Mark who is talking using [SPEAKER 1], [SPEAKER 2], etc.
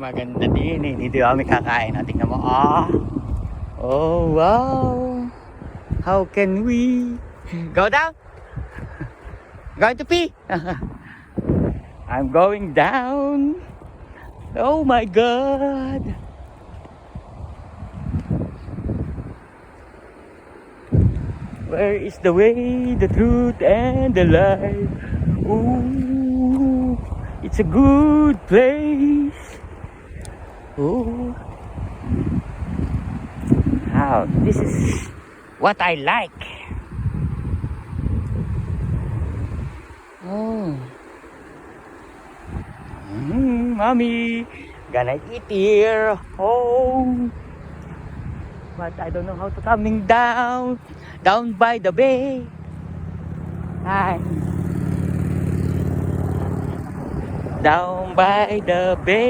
[SPEAKER 1] maganda din eh. Dito kami kakain. O, tingnan mo. Ah. Oh, wow. How can we go down? Going to pee? I'm going down. Oh my God. Where is the way, the truth, and the light? Ooh, it's a good place. Ooh. How? This is what I like. Oh. Mm, mommy, gonna eat here. Oh. But I don't know how to coming down. Down by the bay. Hi. Down by the bay.